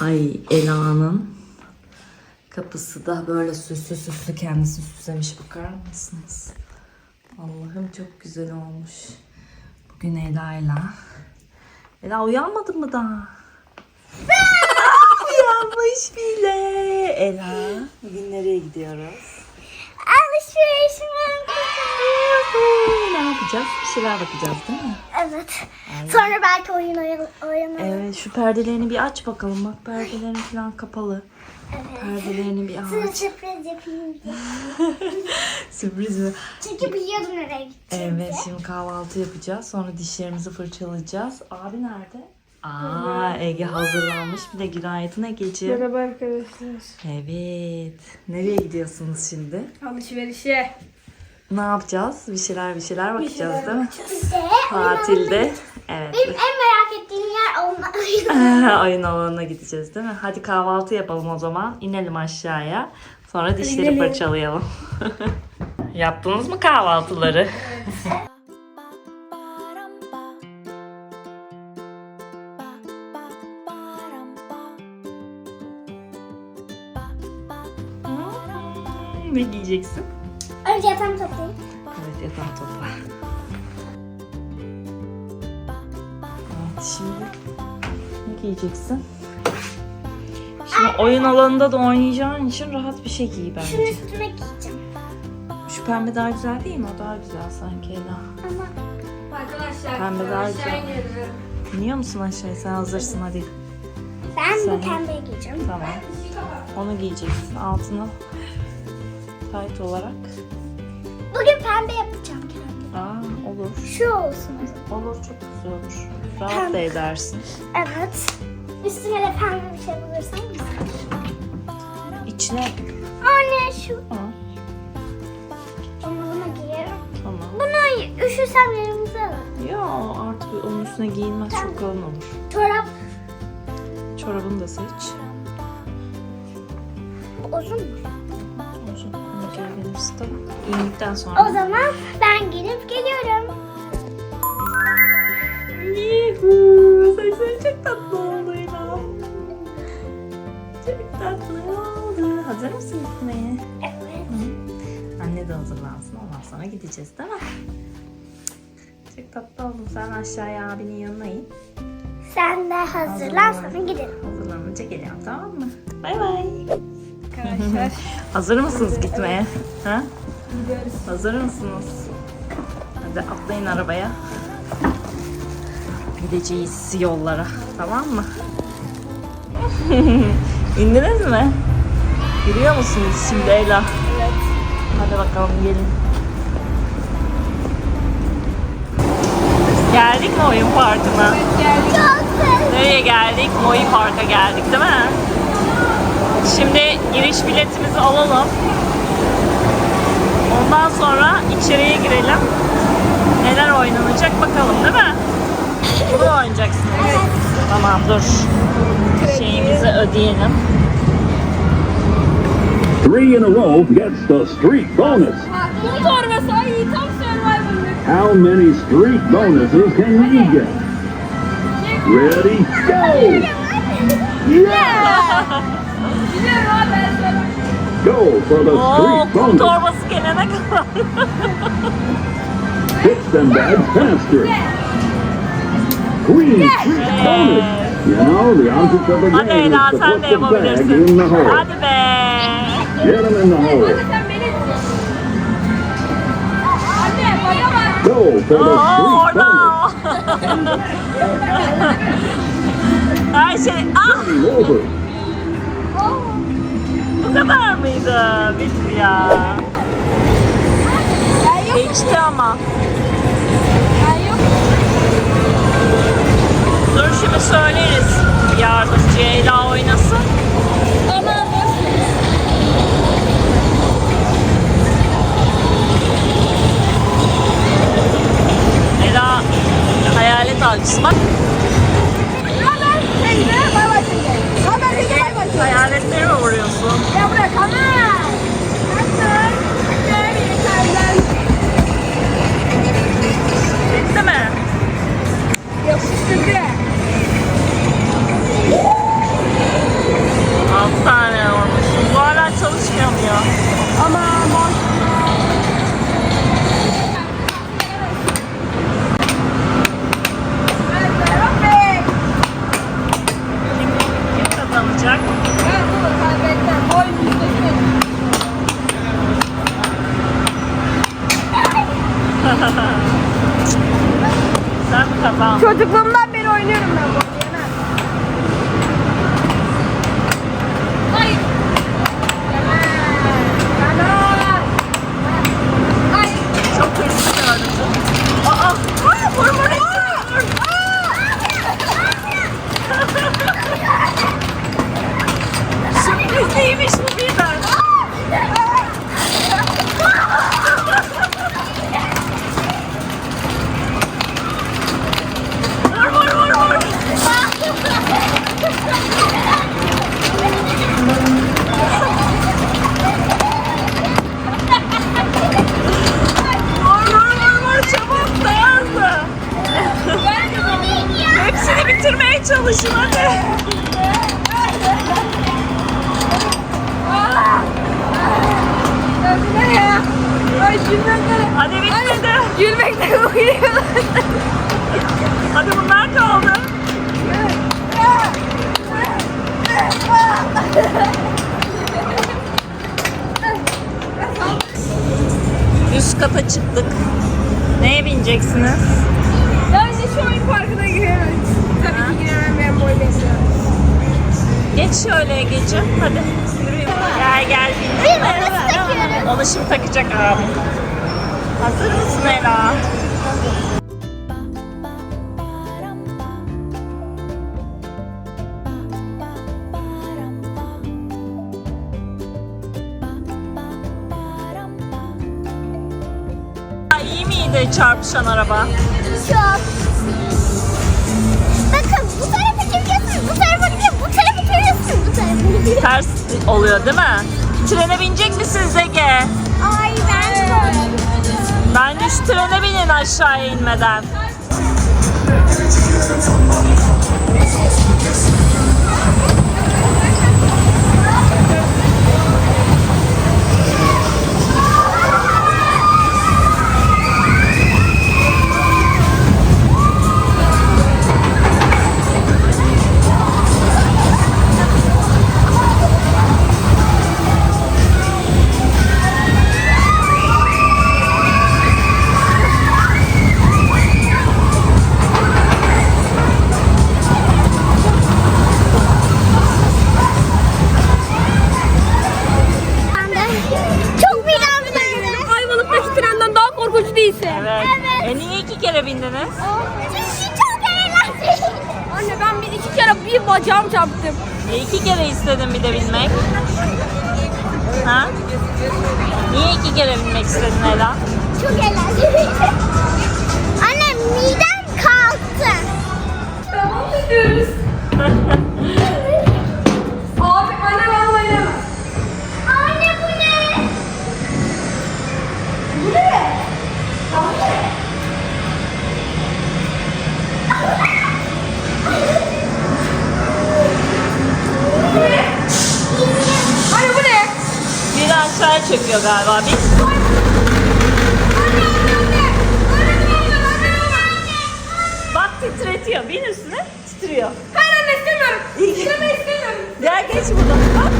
Ay Ela'nın kapısı da böyle süslü süslü kendisi süslemiş bakar mısınız? Allah'ım çok güzel olmuş. Bugün Ela'yla. Ela uyanmadın mı daha? Uyanmış bile. Ela bugün nereye gidiyoruz? Alışverişime Ne yapacağız? Bir şeyler bakacağız değil mi? Evet. Sonra belki oyun oyn- oynarız. Evet şu perdelerini bir aç bakalım. Bak perdelerin falan kapalı. Evet. Perdelerini bir Size aç. sürpriz yapayım diye. Sürpriz mi? Çünkü biliyordum nereye gideceğimizi. Evet şimdi kahvaltı yapacağız. Sonra dişlerimizi fırçalayacağız. Abi nerede? Aa Ege hazırlanmış. Bir de günaydın Egeciğim. Merhaba arkadaşlar. Evet. Nereye gidiyorsunuz şimdi? Alışverişe. Ne yapacağız? Bir şeyler bir şeyler bakacağız değil mi? Tatilde. Evet. benim en merak ettiğim yer onlar. Oyun alanına gideceğiz değil mi? Hadi kahvaltı yapalım o zaman. İnelim aşağıya. Sonra dişleri inelim. fırçalayalım. Yaptınız mı kahvaltıları? ne giyeceksin? Önce yatağımı toplayayım. Evet yatağı topla. Evet şimdi ne giyeceksin? Şimdi oyun alanında da oynayacağın için rahat bir şey giy Şunun bence. üstüne giyeceğim. Şu pembe daha güzel değil mi? O daha güzel sanki Ela. Ama Arkadaşlar Pembe daha güzel. İniyor musun aşağıya? Sen hazırsın hadi. ben Sen- bu pembeyi giyeceğim. Tamam. Onu giyeceksin. Altına tight olarak. Bugün pembe yapacağım kendime. Aa olur. Şu olsun. Olur çok güzel olur. Rahat da edersin. Evet. Üstüne de pembe bir şey bulursam güzel. İçine... Anne şu. Aa, Onu buna giyerim. tamam. Bunu üşürsem yanımıza alırım. Ya artık onun üstüne giyinmez çok kalın olur. Çorap Çorabını da seç. uzun mu? Tamam. İndikten O sonra. zaman ben gidip geliyorum. Yuhuu. Saçları çok tatlı oldu İlhan. Çok tatlı oldu. Hazır mısın gitmeye? Evet. Anne de hazırlansın. Ondan sonra gideceğiz değil mi? Çok tatlı oldun. Sen aşağıya abinin yanına in. Sen de hazırlan sonra gidelim. Hazırlanınca geliyorum tamam mı? Bay bay. Arkadaşlar Hazır mısınız gitmeye? Ha? gidiyoruz. Hazır mısınız? Hadi atlayın arabaya. Gideceğiz yollara. Tamam mı? İndiniz mi? Yürüyor musunuz şimdi Ela? Evet. Hadi bakalım gelin. Geldik mi oyun parkına? Geldik. Nereye geldik? Moi Park'a geldik değil mi? Şimdi giriş biletimizi alalım. Ondan sonra içeriye girelim. Neler oynanacak bakalım değil mi? Bunu oynayacaksınız? Tamam dur. Şeyimizi ödeyelim. Three in a row gets the street bonus. Bu torbası ay tam Survivor'lık. How many street bonuses can we get? Ready, go! Yeah! Go for the Oo, street kum bonus. torbası gelene kadar. Hit them bags faster. Queen street bonus. You know, the object of the Hadi game Ela is to sen put de the bag yapabilirsin. in the hole. Hadi be. Get them in the hole. Go for the Oo, street orada. bonus. Her şey. Ah over. Bitti ya. Geçti ama. Dur şimdi söyleriz. Yardımcı Ela oynasın. Ama Ela hayalet avcısı. Bak Haber teyze bay bay teyze. Haber Yakıştı mı? Yakıştı. 6 tane. Oynuyorum Gülmekten uyuyor. Hadi bunlar kaldı. Üst kata çıktık. Neye bineceksiniz? Bence şu oyun parkına giremeyiz. Tabii ki giremem ben boy besliyorum. Geç şöyle geçin. Hadi. Yürüyün. Gel gel bin. Şimdi takacak abi. Hazır mısın Ela? İyi miydi çarpışan araba? Çok. Bakın bu tarafa gidiyorsun, bu tarafa gidiyorsun, bu tarafa gidiyorsun, bu tarafa gidiyorsun. Ters oluyor değil mi? Trene binecek misin Zege? Ay ben korktum. Bence şu trene binin aşağıya inmeden. Kere bindiniz? Çok eğlenceli. Anne ben bir iki kere bir bacağım çarptım. E iki kere istedim bir de binmek. Ha? Niye iki kere binmek istedin Ela? Çok eğlenceli. Anne midem kalktı. Tamam gidiyoruz. galiba. Bir bak titretiyor. Bin üstüne titriyor. Hayır anne istemiyorum. İstemiyorum istemiyorum. Gel geç buradan. Bak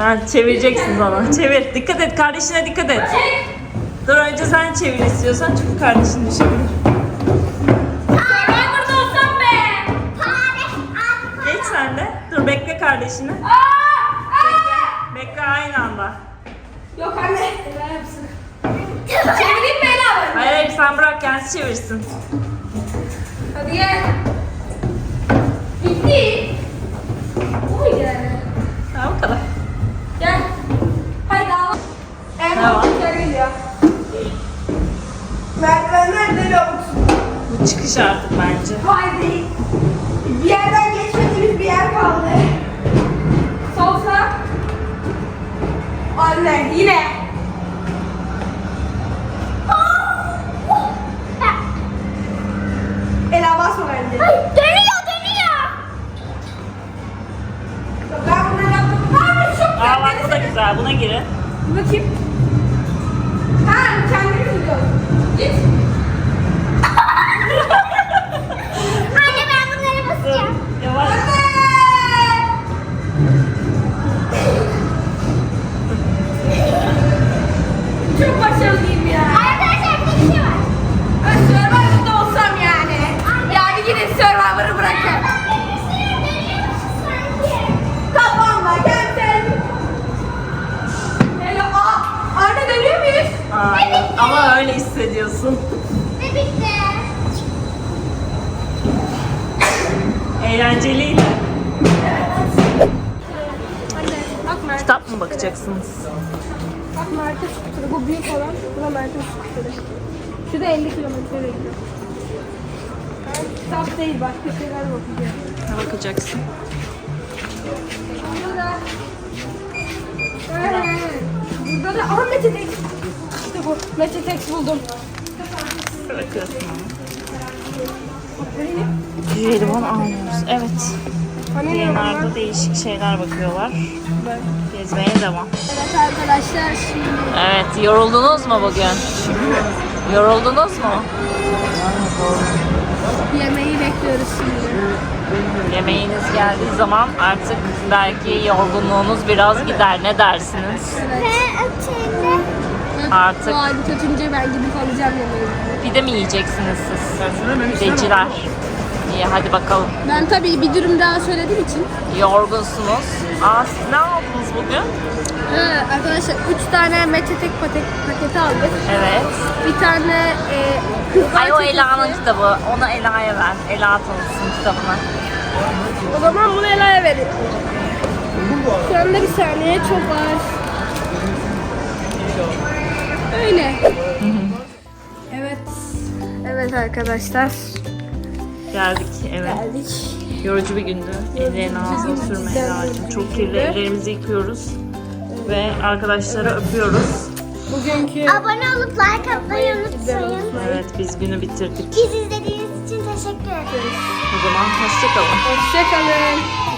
Ha, çevireceksiniz onu. Çevir. Dikkat et. Kardeşine dikkat et. Dur önce sen çevir istiyorsan çünkü kardeşin düşebilir. Survivor'da olsam be. Geç sen de. Dur bekle kardeşini. Aa! Bekle aynı anda. Yok anne. Ela yapsın. Çevireyim mi Ela ben? Hayır hayır sen bırak kendisi çevirsin. Hadi gel. Bitti. Oy yani. Tamam bu kadar. Gel. Haydi al. Tamam. En gel geliyor. Merdivenler deli olsun. Çıkış artık bence. Haydi. Bir yerden geçmediğimiz bir yer kaldı. Solsa. Anne yine. Ela basma bence. Dönüyor dönüyor. Ben bunu yaptım. Aa bak bu da güzel. Buna girin. Bakayım. Bak Mert'in skuturu. Bu büyük olan. Bu da Mert'in skuturu. Şu da 50 kilometre bekliyor. Kitap değil başka şeyler bakacağım. Ne bakacaksın? Burada da Ee, Burada da aha Metetex. İşte bu. Metetex buldum. Bırakıyorsun onu. Nereye? Jelibon almıyoruz. Evet. Hani Yayınlarda değişik şeyler bakıyorlar. Gezmeye devam. Evet arkadaşlar şimdi Evet, yoruldunuz mu bugün? Yoruldunuz mu? yemeği bekliyoruz şimdi. Yemeğiniz geldiği zaman artık belki yorgunluğunuz biraz gider. Ne dersiniz? Ve ötede. Artık. Bu adet ötünce ben gidip alacağım yemeği. Pide mi yiyeceksiniz siz? Pideciler. İyi hadi bakalım. Ben tabii bir dürüm daha söylediğim için. Yorgunsunuz. Aa siz ne aldınız bugün? Ha, arkadaşlar 3 tane Metetek paket, paketi aldık. Evet. Bir tane e, kızlar Ay o çekirdeği. Ela'nın kitabı. Onu Ela'ya ver. Ela tanısın kitabını. O zaman bunu Ela'ya veriyorum. Şu anda bir saniye çok var. Öyle. evet. Evet arkadaşlar. Geldik evet. Geldik. Yorucu bir gündü. Ellerini ağzına sürme Ela'cığım. Çok kirli ellerimizi yıkıyoruz. Ve arkadaşları öpüyoruz. Bugünkü Abone olup like atmayı unutmayın. Evet biz günü bitirdik. Bizi izlediğiniz için teşekkür ederiz. O zaman hoşçakalın. hoşçakalın.